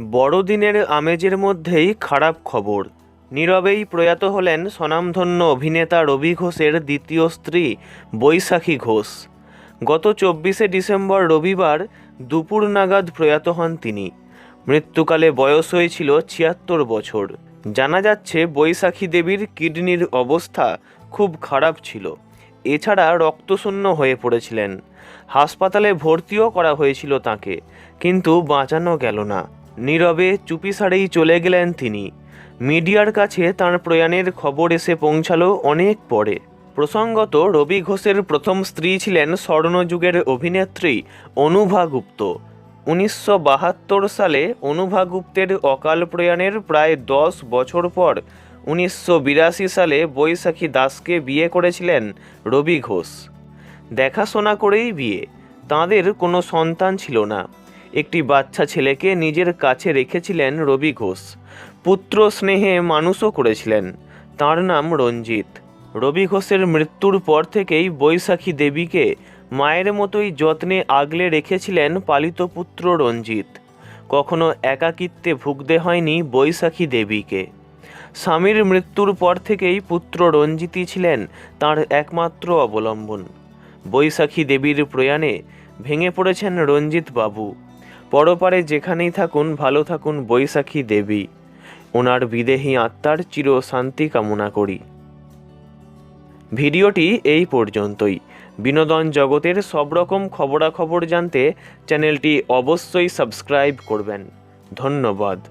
বড়দিনের আমেজের মধ্যেই খারাপ খবর। নীরবেই প্রয়াত হলেন স্বনামধন্য অভিনেতা রবি ঘোষের দ্বিতীয় স্ত্রী বৈশাখী ঘোষ। গত চব্বিশে ডিসেম্বর রবিবার দুপুর নাগাদ প্রয়াত হন তিনি। মৃত্যুকালে বয়স হয়েছিল ছিয়াত্তর বছর। জানা যাচ্ছে বৈশাখী দেবীর কিডনির অবস্থা খুব খারাপ ছিল। এছাড়া রক্তশূন্য হয়ে পড়েছিলেন। হাসপাতালে ভর্তিও করা হয়েছিল তাকে, কিন্তু বাঁচানো গেল না। নীরবে চুপিসারেই চলে গেলেন তিনি। মিডিয়ার কাছে তার প্রয়াণের খবর এসে পৌঁছালো অনেক পরে। প্রসঙ্গত, রবি ঘোষের প্রথম স্ত্রী ছিলেন স্বর্ণযুগের অভিনেত্রী অনুভা গুপ্ত। উনিশশো বাহাত্তর সালে অনুভা গুপ্তের অকাল প্রয়াণের প্রায় দশ বছর পর উনিশশো বিরাশি সালে বৈশাখী দাসকে বিয়ে করেছিলেন রবি ঘোষ। দেখাশোনা করেই বিয়ে। তাঁদের কোনো সন্তান ছিল না। একটি বাচ্চা ছেলেকে নিজের কাছে রেখেছিলেন রবি ঘোষ। পুত্র স্নেহে মানুষও করেছিলেন। তার নাম রঞ্জিত। রবি ঘোষের মৃত্যুর পর থেকেই বৈশাখী দেবীকে মায়ের মতোই যত্নে আগলে রেখেছিলেন পালিত পুত্র রঞ্জিত। কখনো একাকিত্বে ভুগতে হয়নি বৈশাখী দেবীকে। স্বামীর মৃত্যুর পর থেকেই পুত্র রঞ্জিতই ছিলেন তার একমাত্র অবলম্বন। বৈশাখী দেবীর প্রয়াণে ভেঙে পড়েছেন রঞ্জিত বাবু। পরপারে যেখানেই থাকুন, ভালো থাকুন বৈশাখী দেবী। ওনার বিদেহী আত্মার চির শান্তি কামনা করি। ভিডিওটি এই পর্যন্তই। বিনোদন জগতের সব রকম খবরাখবর জানতে চ্যানেলটি অবশ্যই সাবস্ক্রাইব করবেন। ধন্যবাদ।